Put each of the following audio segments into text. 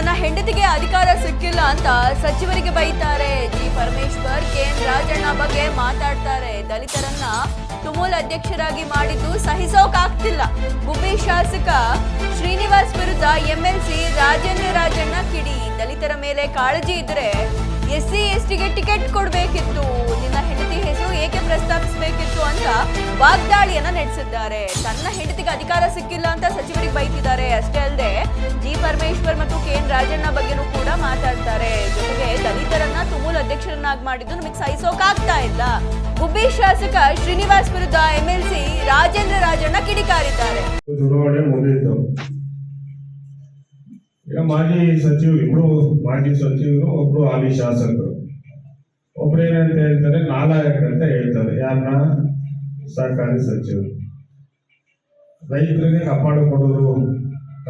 ತನ್ನ ಹೆಂಡತಿಗೆ ಅಧಿಕಾರ ಸಿಕ್ಕಿಲ್ಲ ಅಂತ ಸಚಿವರಿಗೆ ಬೈತಾರೆ. ಜಿ. ಪರಮೇಶ್ವರ್ ಕೆಎನ್ ರಾಜಣ್ಣ ಬಗ್ಗೆ ಮಾತಾಡ್ತಾರೆ. ದಲಿತರನ್ನ ತುಮೂಲ್ ಅಧ್ಯಕ್ಷರಾಗಿ ಮಾಡಿದ್ದು ಸಹಿಸೋಕಾಗ್ತಿಲ್ಲ. ಗುಬ್ಬಿ ಶಾಸಕ ಶ್ರೀನಿವಾಸ್ ವಿರುದ್ಧ ಎಂಎಲ್ಸಿ ರಾಜೇಂದ್ರ ರಾಜಣ್ಣ ಕಿಡಿ. ದಲಿತರ ಮೇಲೆ ಕಾಳಜಿ ಇದ್ರೆ ಎಸ್ಸಿ, ಎಸ್ಟಿಗೆ ಟಿಕೆಟ್ ಕೊಡಬೇಕಿತ್ತು. ನಿನ್ನ ಹೆಂಡತಿ ಹೆಸರು ಏಕೆ ಪ್ರಸ್ತಾಪಿಸಬೇಕಿತ್ತು ಅಂತ ವಾಗ್ದಾಳಿಯನ್ನ ನಡೆಸಿದ್ದಾರೆ. ತನ್ನ ಹೆಂಡತಿಗೆ ಅಧಿಕಾರ ಸಿಕ್ಕಿಲ್ಲ ಅಂತ ಸಚಿವರಿಗೆ ಬೈತಿದ್ದಾರೆ. ಅಷ್ಟೇ ಅಲ್ಲದೆ, ಜಿ ಪರಮೇಶ್ವರ್ ಮತ್ತು ಕೆ ಎನ್ ರಾಜಣ್ಣ ಬಗ್ಗೆನೂ ಕೂಡ ಮಾತಾಡ್ತಾರೆ. ಜೊತೆಗೆ ದಲಿತರನ್ನ ತುಮೂಲ ಅಧ್ಯಕ್ಷರನ್ನಾಗಿ ಮಾಡಿದ್ದು ನಮಗೆ ಸಹಿಸೋಕಾಗ್ತಾ ಇಲ್ಲ. ಗುಬ್ಬಿ ಶಾಸಕ ಶ್ರೀನಿವಾಸ್ ವಿರುದ್ಧ ಎಂಎಲ್ಸಿ ರಾಜೇಂದ್ರ ರಾಜಣ್ಣ ಕಿಡಿಕಾರಿದ್ದಾರೆ ಮಾಜಿ ಸಚಿವ ಇಬ್ರು, ಮಾಜಿ ಸಚಿವರು, ಒಬ್ರು ಹಾಲಿ ಶಾಸಕರು. ಒಬ್ರು ಏನಂತ ಹೇಳ್ತಾರೆ ನಾಲಾಯಕ ಅಂತ ಹೇಳ್ತಾರೆ. ಯಾರನ್ನ ಸಹಕಾರಿ ಸಚಿವರು. ರೈತರಿಗೆ ಕಾಪಾಡಿಕೊಡೋರು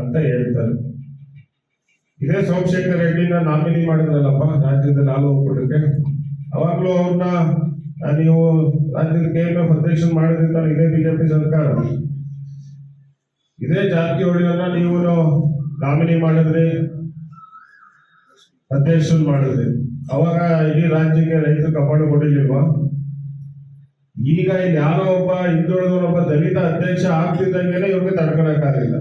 ಅಂತ ಹೇಳ್ತಾರೆ. ಇದೇ ಸೋಮಶೇಖರ್ ರೆಡ್ಡಿನ ನಾಮಿನಿ ಮಾಡಿದ್ರಲ್ಲಪ್ಪ ರಾಜ್ಯದ ನಾಲ್ಕು ಒಕ್ಕೂಟಕ್ಕೆ. ಅವಾಗ್ಲೂ ಅವ್ರನ್ನ ನೀವು ರಾಜ್ಯದ ಕೆ ಎಂ ಎಫ್ ಅಧ್ಯಕ್ಷ ಮಾಡಿದ್ರಿಂದ ಇದೇ ಬಿಜೆಪಿ ಸರ್ಕಾರ. ಇದೇ ಜಾರಕಿಹೊಳಿಯನ್ನ ನೀವು ನಾಮಿನಿ ಮಾಡಿದ್ರಿ ಅಧ್ಯಕ್ಷನ್ ಮಾಡಿದ್ರಿ. ಅವಾಗ ಇಡೀ ರಾಜ್ಯಕ್ಕೆ ರೈತರು ಕಾಪಾಡು ಕೊಡಿಲಿಲ್ವಾ ಈಗ ಇಲ್ಲಿ ಯಾರೋ ಒಬ್ಬ ಹಿಂದುಳಿದವರೊಬ್ಬ ದಲಿತ ಅಧ್ಯಕ್ಷ ಆಗ್ತಿದ್ದಂಗೆನೆ ಇವ್ರಿಗೆ ತಡ್ಕೊಳಕ್ಕಾಗಿಲ್ಲ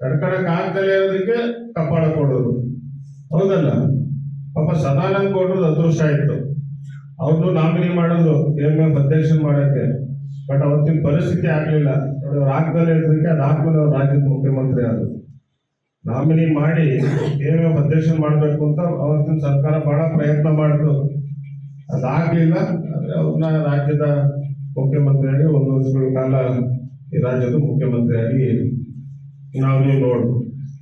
ತಡ್ಕೊಳಕ್ ಆಗ್ದಲೇ ಇರೋದಕ್ಕೆ ಕಪಾಳ ಕೊಡೋದು ಹೌದಲ್ಲ? ಪಾಪ ಸದಾನಂದ ಕೊಡೋದು ಅದೃಷ್ಟ ಆಯ್ತು ಅವ್ರನ್ನು ನಾಮಿನಿ ಮಾಡಿದ್ರು, ಎಂ ಎಫ್ ಅಧ್ಯಕ್ಷನ್ ಮಾಡಕ್ಕೆ. ಬಟ್ ಅವತ್ತಿನ ಪರಿಸ್ಥಿತಿ ಆಗ್ಲಿಲ್ಲ. ಅವ್ರು ಆಗ್ದಲೇ ಇರೋದಕ್ಕೆ ಅದಾದ್ಮೇಲೆ ಅವ್ರು ರಾಜ್ಯದ ಮುಖ್ಯಮಂತ್ರಿ ಆದ್ರು. ನಾಮಿನಿ ಮಾಡಿ ಏನೇ ಎಫ್ ಮಾಡಬೇಕು ಅಂತ ಅವತ್ತಿನ ಸರ್ಕಾರ ಬಹಳ ಪ್ರಯತ್ನ ಮಾಡಿದ್ರು. ಅದಾಗಲಿಲ್ಲ, ಆದರೆ ಅವ್ರನ್ನ ರಾಜ್ಯದ ಮುಖ್ಯಮಂತ್ರಿಯಾಗಿ ಒಂದು ವರ್ಷಗಳ ಕಾಲ ಈ ರಾಜ್ಯದ ಮುಖ್ಯಮಂತ್ರಿಯಾಗಿ ನಾವು ನೋಡು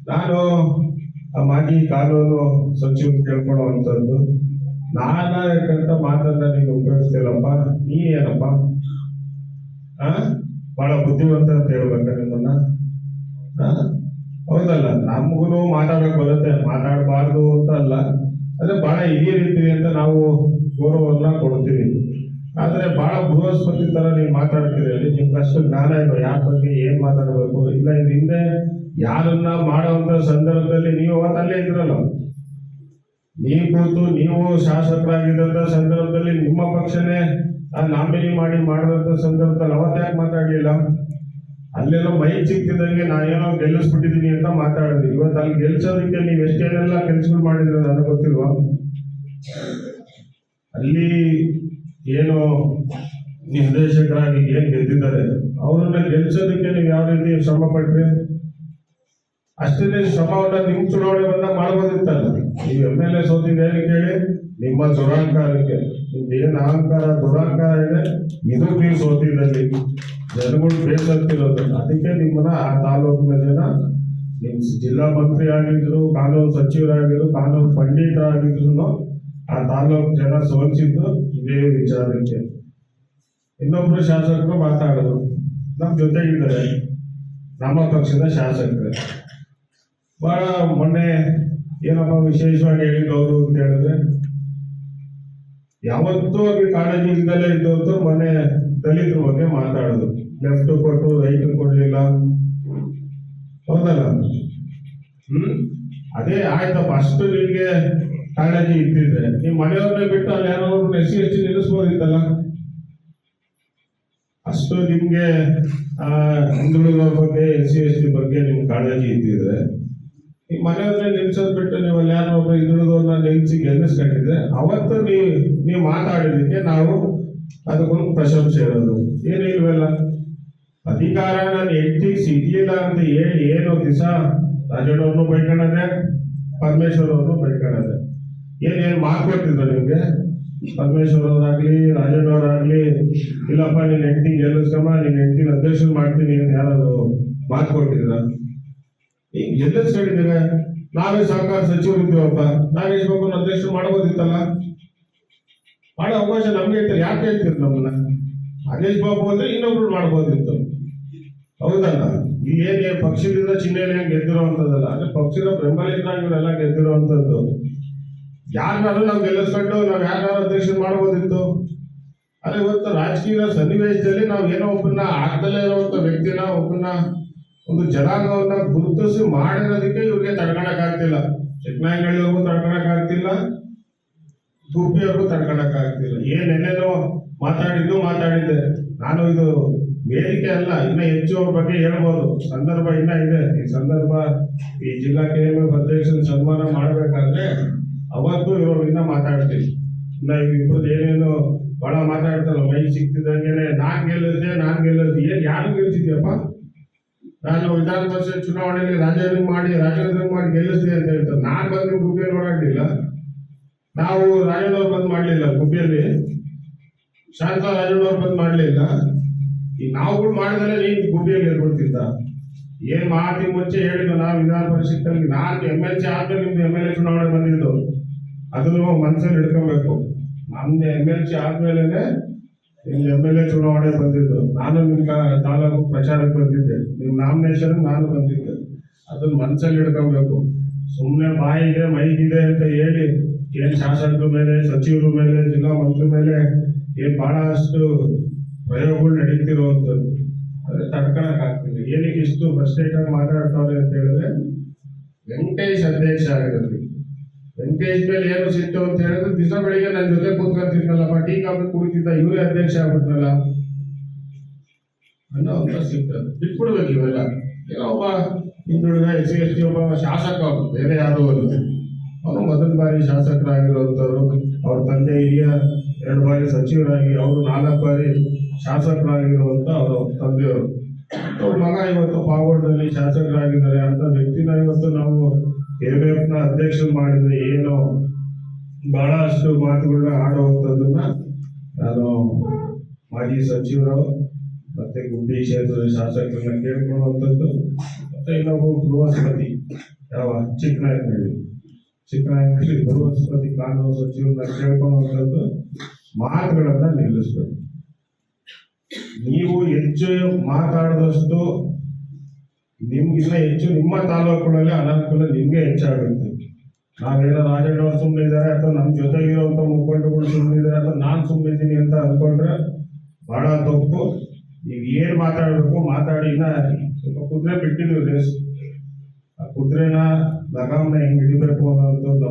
ನಾನು ಆ ಮಾಜಿ ಕಾನೂನು ಸಚಿವರು ಕೇಳ್ಕೊಳ್ಳುವಂಥದ್ದು ಯಾಕಂತ ಮಾತನ್ನ ನೀನು ಉಪಯೋಗಿಸ್ತಿಲ್ಲಪ್ಪ ನೀ ಏನಪ್ಪ? ಆ? ಬಹಳ ಬುದ್ಧಿವಂತ ಅಂತ ಹೇಳ್ಬೇಕ ನಿಮ್ಮನ್ನ? ಆ? ಹೌದಲ್ಲ ನಮಗೂ ಮಾತಾಡಕ್ ಬರುತ್ತೆ, ಮಾತಾಡಬಾರ್ದು ಅಂತ ಅಲ್ಲ. ಅಂದ್ರೆ ಬಹಳ ಹಿರಿಯ ರೀತಿ ಅಂತ ನಾವು ಗೌರವವನ್ನ ಕೊಡ್ತೀವಿ. ಆದ್ರೆ ಬಹಳ ಬೃಹಸ್ಪತಿ ತರ ನೀವು ಮಾತಾಡ್ತೀರಿ, ಅಲ್ಲಿ ನಿಮ್ಗೆ ಅಷ್ಟು ಜ್ಞಾನ ಇಲ್ಲ ಯಾರ ಬಗ್ಗೆ ಏನ್ ಮಾತಾಡಬೇಕು? ಇಲ್ಲ ಇದ್ರ ಹಿಂದೆ ಯಾರನ್ನ ಮಾಡುವಂತ ಸಂದರ್ಭದಲ್ಲಿ ನೀವು ಅವತ್ತಲ್ಲೇ ಇದ್ರಲ್ಲ. ನೀವು ಕೂತು ನೀವು ಶಾಸಕರಾಗಿದ್ದಂತ ಸಂದರ್ಭದಲ್ಲಿ ನಿಮ್ಮ ಪಕ್ಷನೇ ನಾಮಿನಿ ಮಾಡಿ ಮಾಡಿದಂತ ಸಂದರ್ಭದಲ್ಲಿ ಅವತ್ತೇ ಮಾತಾಡ್ಲಿಲ್ಲ? ಅಲ್ಲೆಲ್ಲೋ ಮೈಕ್ ಸಿಕ್ತಿದಂಗೆ ನಾ ಏನೋ ಗೆಲ್ಲಿಸ್ಬಿಟ್ಟಿದ್ದೀನಿ ಅಂತ ಮಾತಾಡಿದ್ವಿ. ಇವತ್ತು ಅಲ್ಲಿ ಗೆಲ್ಸೋದಕ್ಕೆ ನೀವು ಎಷ್ಟೇನೆಲ್ಲ ಕೆಲ್ಸಗಳು ಮಾಡಿದ್ರೆ ನನಗೆ ಗೊತ್ತಿಲ್ವಾ? ಅಲ್ಲಿ ಏನು ನಿರ್ದೇಶಕರಾಗಿ ಏನ್ ಗೆದ್ದಿದ್ದಾರೆ? ಅವ್ರನ್ನ ಗೆಲ್ಸೋದಕ್ಕೆ ನೀವು ಯಾವ ರೀತಿ ಶ್ರಮ ಪಟ್ರಿ? ಅಷ್ಟೇ ಶ್ರಮವನ್ನ ನಿಮ್ ಚುನಾವಣೆ ಬಂದ ಮಾಡ್ಬೋದಿತ್ತಲ್ಲ? ನೀವು ಎಂ ಎಲ್ ಎ ಸೋತಿದೆ ಕೇಳಿ ನಿಮ್ಮ ದುರಾಂಕಾರಕ್ಕೆ. ನಿಮ್ದು ಏನ್ ಅಹಂಕಾರ, ದುರಾಂಕಾರ ಇದೆ? ಇದು ನೀವು ಸೋತಿದ್ದಲ್ಲಿ. ಜನಗಳು ಬೇಸತ್ತಿರೋದು ಅದಕ್ಕೆ ನಿಮ್ಮನ್ನ ಆ ತಾಲೂಕಿನ ಜನ ನಿಮ್ ಜಿಲ್ಲಾ ಮಂತ್ರಿ ಆಗಿದ್ರು, ಕಾನೂನು ಸಚಿವರಾಗಿದ್ರು, ಕಾನೂನು ಪಂಡಿತರಾಗಿದ್ರು ಆ ತಾಲೂಕು ಜನ ಸೋಲಿಸಿದ್ದು ಇದೇ ವಿಚಾರಕ್ಕೆ. ಇನ್ನೊಬ್ರು ಶಾಸಕರು ಮಾತಾಡೋದು. ನಮ್ಮ ಜೊತೆಗಿದ್ದಾರೆ. ನಮ್ಮ ಪಕ್ಷದ ಶಾಸಕರು. ಬಹಳ ಮೊನ್ನೆ ಏನಪ್ಪ ವಿಶೇಷವಾಗಿ ಹೇಳಿದ್ರು ಅವರು ಅಂತ ಹೇಳಿದ್ರೆ, ಯಾವತ್ತೂ ಅವ್ರಿಗೆ ಕಾಳಜಿ ಇಲ್ದಲೇ ಇದ್ದವರು ಮೊನ್ನೆ ದಲಿತರ ಬಗ್ಗೆ ಮಾತಾಡುದು. ಲೆಫ್ಟ್ ಕೊಟ್ಟು ರೈಟ್ ಕೊಡ್ಲಿಲ್ಲ. ಹೌದಲ್ಲ? ಹ್ಮ್? ಅದೇ ಆಯ್ತಪ್ಪ. ಅಷ್ಟು ನಿಮಗೆ ಕಾಳಜಿ ಇದ್ದಿದ್ರೆ ನಿಮ್ಮ ಮನೆಯವ್ರನ್ನೇ ಬಿಟ್ಟು ಅಲ್ಲಿ ಯಾರೋ ಎಸ್ ಸಿ, ಎಸ್ ಟಿ ನಿಲ್ಲಿಸ್ಬೋದಿತ್ತಲ್ಲ? ಅಷ್ಟು ನಿಮ್ಗೆ ಹಿಂದುಳಿದವ್ರ ಬಗ್ಗೆ, ಎಸ್ ಸಿ, ಎಸ್ ಟಿ ಬಗ್ಗೆ ನಿಮ್ ಕಾಳಜಿ ಇದ್ದಿದ್ರೆ ಈ ಮನೆಯವ್ರನ್ನ ನಿಲ್ಸೋದ್ ಬಿಟ್ಟು ನೀವು ಅಲ್ಲಿ ಯಾರೋ ಒಬ್ಬ ಹಿಂದುಳಿದವ್ರನ್ನ ನಿಲ್ಸಿ ಗೆಲ್ಲಿಸ್ಕೊಂಡಿದ್ರೆ, ಅವತ್ತು ನೀವು ನೀವು ಮಾತಾಡಿದಕ್ಕೆ ನಾವು ಅದಕ್ಕೊಂದು ಪ್ರಶಂಸೆ ಇರೋದು ಏನು ಇಲ್ವಲ್ಲ ಅಧಿಕಾರ ನನ್ನ ಹೆಂಡತಿಗೆ ಸಿಗ್ಲಿಲ್ಲ ಅಂತ ಹೇಳಿ ಏನು ದಿವಸ ರಾಜಣ್ಣವ್ರನ್ನು ಬೈಕೊಳ್ಳದೆ ಪರಮೇಶ್ವರ್ ಅವ್ರನ್ನು ಬೈಕೊಳ್ಳದೆ? ಏನೇನು ಮಾತು ಕೊಡ್ತಿದ್ರು ನಿಮ್ಗೆ? ಪರಮೇಶ್ವರ್ ಅವರಾಗ್ಲಿ ರಾಜಣ್ಣವರಾಗ್ಲಿ ಇಲ್ಲಪ್ಪ, ನಿನ್ನ ಹೆಂಡತಿ ಗೆಲ್ಲಿಸ್ಕಮ್ಮ, ನಿನ್ನ ಹೆಂಡತಿನ ಅಧ್ಯಕ್ಷ ಮಾಡ್ತೀನಿ ಅಂತ ಯಾರಾದ್ರು ಮಾತು ಕೊಟ್ಟಿದ್ರ? ಈಗ ಗೆಲ್ಲಿಸ್ಕೊಂಡಿದ್ದೀರ? ನಾವೇ ಸರ್ಕಾರ ಸಚಿವರು ಇದ್ದೀವಪ್ಪ. ನಾಗೇಶ್ ಬಾಬುನ ಅಧ್ಯಕ್ಷ ಮಾಡ್ಬೋದಿತ್ತಲ್ಲ? ಮಾಡೋ ಅವಕಾಶ ನಮ್ಗೆ ಹೇಳ್ತಾರೆ ಯಾಕೆ ಹೇಳ್ತಿದ್ರು ನಮ್ಮನ್ನ? ನಾಗೇಶ್ ಬಾಬು ಅಂದ್ರೆ ಇನ್ನೊಬ್ರು ಮಾಡ್ಬೋದಿತ್ತು. ಹೌದಲ್ಲ? ಈ ಏನ್ ಪಕ್ಷದಿಂದ ಚಿಹ್ನೆಯಲ್ಲಿ ಗೆದ್ದಿರುವಂತದ್ದಲ್ಲ ಅಂದ್ರೆ ಪಕ್ಷದ ಬೆಂಬಲಿತರಾಗಿ ಇವರೆಲ್ಲ ಗೆದ್ದಿರುವಂತದ್ದು ಯಾರನ್ನಾದ್ರೂ ನಾವು ಗೆಲ್ಲಿಸ್ಕೊಂಡು ನಾವು ಯಾರನ್ನಾರು ಅಧ್ಯಕ್ಷ ಮಾಡ್ಬೋದಿತ್ತು. ಅಲ್ಲಿ ಇವತ್ತು ರಾಜಕೀಯ ಸನ್ನಿವೇಶದಲ್ಲಿ ನಾವು ಏನೋ ಒಬ್ಬನ್ನ ಆಗ್ದಲೇ ಇರುವಂತ ವ್ಯಕ್ತಿನ, ಒಬ್ಬನ್ನ ಒಂದು ಜನಾಂಗವನ್ನ ಗುರುತಿಸಿ ಮಾಡಿರೋದಕ್ಕೆ ಇವ್ರಿಗೆ ತಡ್ಕೊಳಕ್ ಆಗ್ತಿಲ್ಲ ಚಿಕ್ಕನಾಯಿಗಳಿಗೂ ತಡ್ಕೊಳಕ್ ಆಗ್ತಿಲ್ಲ ಗುಬ್ಬಿಯವ್ರಿಗೂ ತಡ್ಕೊಳಕ್ ಆಗ್ತಿಲ್ಲ ಏನ್ ಎಲ್ಲೇನೋ ಮಾತಾಡಿದ್ದು ಮಾತಾಡಿದ್ದೆ. ನಾನು ಇದು ವೇದಿಕೆ ಅಲ್ಲ, ಇನ್ನೂ ಹೆಚ್ಚು ಅವ್ರ ಬಗ್ಗೆ ಹೇಳ್ಬೋದು. ಸಂದರ್ಭ ಇನ್ನ ಇದೆ. ಈ ಸಂದರ್ಭ ಈ ಜಿಲ್ಲಾ ಕೆ ಎಂ ಎಫ್ ಅಧ್ಯಕ್ಷನ ಸನ್ಮಾನ ಮಾಡಬೇಕಾದ್ರೆ ಅವತ್ತು ಇವರು ಇನ್ನ ಮಾತಾಡ್ತೀವಿ. ಇನ್ನ ಇಬ್ಬರದ್ದು ಏನೇನು ಬಹಳ ಮಾತಾಡ್ತಾರಲ್ಲ, ಮೈ ಸಿಕ್ತಿದ್ದಂಗೆ ನಾನ್ ಗೆಲ್ಲದೆ ನಾನ್ ಗೆಲ್ಲದೆ ಏನ್ ಯಾರು ಗೆಲ್ತಿದ್ಯಪ್ಪ? ನಾನು ವಿಧಾನ ಪರಿಷತ್ ಚುನಾವಣೆಯಲ್ಲಿ ರಾಜೇಂದ್ರ ಮಾಡಿ ರಾಜೇಂದ್ರ ಮಾಡಿ ಗೆಲ್ಲಿಸಿದೆ ಅಂತ ಹೇಳ್ತಾರೆ. ನಾನ್ ಬಂದು ಗುಬ್ಬಿಯಲ್ಲಿ ನೋಡಾಗ್ಲಿಲ್ಲ ನಾವು ರಾಜೇಂದ್ರ ಬಂದ್ ಮಾಡ್ಲಿಲ್ಲ ಗುಬ್ಬಿಯಲ್ಲಿ ಶಾಂತ ರಾಜೇಂದ್ರ ಬಂದ್ ಮಾಡ್ಲಿಲ್ಲ. ಮಾಡಿದ್ರೆ ನೀನ್ ಗುಬ್ಬಿಯಲ್ಲಿ ಗೆಲ್ಕೊಡ್ತಿದ್ದ ಏನ್ ಮಾತಿ ಮುಂಚೆ ಹೇಳಿದ್ದು ನಾವು ವಿಧಾನ ಪರಿಷತ್ತಲ್ಲಿ ನಾಲ್ಕು ಎಂ ಎಲ್ ಸಿ ಆದ್ಮೇಲೆ ನಿಮ್ದು ಎಂ ಎಲ್ ಎ ಚುನಾವಣೆ ಬಂದಿದ್ದು. ಅದನ್ನು ಮನಸ್ಸಲ್ಲಿ ಇಟ್ಕೊಬೇಕು ನಮ್ದು ಎಂ ಎಲ್ ಸಿ ಆದ್ಮೇಲೆನೆ ನಿಮ್ಗೆ ಎಂ ಎಲ್ ಎ ಚುನಾವಣೆ ಬಂದಿದ್ದು. ನಾನು ನಿಮ್ಮ ತಾಲೂಕು ಪ್ರಚಾರಕ್ಕೆ ಬಂದಿದ್ದೆ. ನಿಮ್ ನಾಮಿನೇಷನ್ ನಾನು ಬಂದಿದ್ದೆ. ಅದನ್ನ ಮನಸ್ಸಲ್ಲಿ ಇಟ್ಕೊಬೇಕು ಸುಮ್ಮನೆ ಬಾಯಿಗೆ ಮೈಗಿದೆ ಅಂತ ಹೇಳಿ, ಏನ್ ಶಾಸಕರ ಮೇಲೆ, ಸಚಿವರ ಮೇಲೆ, ಜಿಲ್ಲಾ ಮಂತ್ರಿ ಮೇಲೆ, ಏನ್ ಬಹಳಷ್ಟು ಪ್ರಯೋಗಗಳು ನಡೀತಿರುವಂಥದ್ದು ಅದೇ ತಡ್ಕೊಳಕ್ ಆಗ್ತಿಲ್ಲ ಏನಕ್ಕೆ ಇಷ್ಟು ಆಗಿ ಮಾತಾಡ್ತಾವ್ರೆ ಅಂತ ಹೇಳಿದ್ರೆ, ವೆಂಕಟೇಶ್ ಅಧ್ಯಕ್ಷ ಆಗಿರೋದು. ವೆಂಕಟೇಶ್ ಮೇಲೆ ಏನು ಸಿಟ್ಟು ಅಂತ ಹೇಳಿದ್ರೆ, ದಿವಸ ಬೆಳಿಗ್ಗೆ ನನ್ನ ಜೊತೆ ಕೂತ್ಕೊಂತಿದ್ನಲ್ಲಪ್ಪ ಟೀ, ಕಾಫಿ ಕುಡಿತಿದ್ದ, ಇವರೇ ಅಧ್ಯಕ್ಷ ಆಗ್ಬಿಟ್ನಲ್ಲ ಅನ್ನೋ ಅಂತ ಸಿಗ್ತದೆ ಬಿಟ್ಬಿಡ್ಬೇಕು ಇವೆಲ್ಲ. ಏನೋ ಒಬ್ಬ ಹಿಂದುಳಿದ ಎಸ್ ಸಿ, ಎಸ್ ಟಿ, ಒಬ್ಬ ಶಾಸಕ, ಬೇರೆ ಯಾರು ಅವರು ಮೊದಲ ಬಾರಿ ಶಾಸಕರಾಗಿರುವಂಥವ್ರು ಅವ್ರ ತಂದೆ ಹಿರಿಯ ಎರಡು ಬಾರಿ ಸಚಿವರಾಗಿ ಅವರು ನಾಲ್ಕು ಬಾರಿ ಶಾಸಕರಾಗಿರುವಂತ ಅವರ ತಂದೆಯವರು. ಅವ್ರ ಮಗ ಇವತ್ತು ಪಾವಗಡದಲ್ಲಿ ಶಾಸಕರಾಗಿದ್ದಾರೆ ಅಂತ ವ್ಯಕ್ತಿನ ಇವತ್ತು ನಾವು ಎಫ್ನ ಅಧ್ಯಕ್ಷರು ಮಾಡಿದ್ರೆ ಏನು ಬಹಳಷ್ಟು ಮಾತುಗಳನ್ನ ಆಡುವಂಥದ್ದನ್ನ ನಾನು ಮಾಜಿ ಸಚಿವರು ಮತ್ತೆ ಗುಬ್ಬಿ ಕ್ಷೇತ್ರದ ಶಾಸಕರನ್ನ ಕೇಳ್ಕೊಳ್ಳುವಂಥದ್ದು ಮತ್ತೆ ಇನ್ನೊಬ್ಬ ಬೃಹಸ್ಪತಿ ಯಾವ ಚಿಕ್ಕನಾಯಕನಹಳ್ಳಿ ಚಿಕ್ಕನಾಯಕನಹಳ್ಳಿ ಬೃಹಸ್ಪತಿ ಕಾನೂನು ಸಚಿವರನ್ನ ಕೇಳ್ಕೊಳ್ಳುವಂಥದ್ದು ಮಾತುಗಳನ್ನ ನಿಲ್ಲಿಸ್ಬೇಕು. ನೀವು ಹೆಚ್ಚು ಮಾತಾಡಿದಷ್ಟು ನಿಮ್ಗಿನ್ನ ಹೆಚ್ಚು ನಿಮ್ಮ ತಾಲೂಕುಗಳಲ್ಲಿ ಅನಾನುಕೂಲ ನಿಮ್ಗೆ ಹೆಚ್ಚಾಗುತ್ತೆ. ನಾವೇನೋ ರಾಜಣ್ಣ ಸುಮ್ಮನೆ ಇದ್ದಾರೆ ಅಥವಾ ನಮ್ಮ ಜೊತೆಗಿರುವಂತ ಮುಖಂಡಗಳು ಸುಮ್ಮನೆ ಇದ್ದಾರೆ ಅಥವಾ ನಾನು ಸುಮ್ಮನೆ ಇದ್ದೀನಿ ಅಂತ ಅನ್ಕೊಂಡ್ರೆ ಬಹಳ ತಪ್ಪು. ನೀವು ಏನ್ ಮಾತಾಡ್ಬೇಕು ಮಾತಾಡಿ ಸ್ವಲ್ಪ ಕುದುರೆ ಬಿಟ್ಟಿದ್ವಿ ಆ ಕುದುರೆನ ಲಗಾಮ್ನ ಹೆಂಗ್ ಹಿಡಿಬೇಕು ಅನ್ನೋದು ನಮ್ಗೆ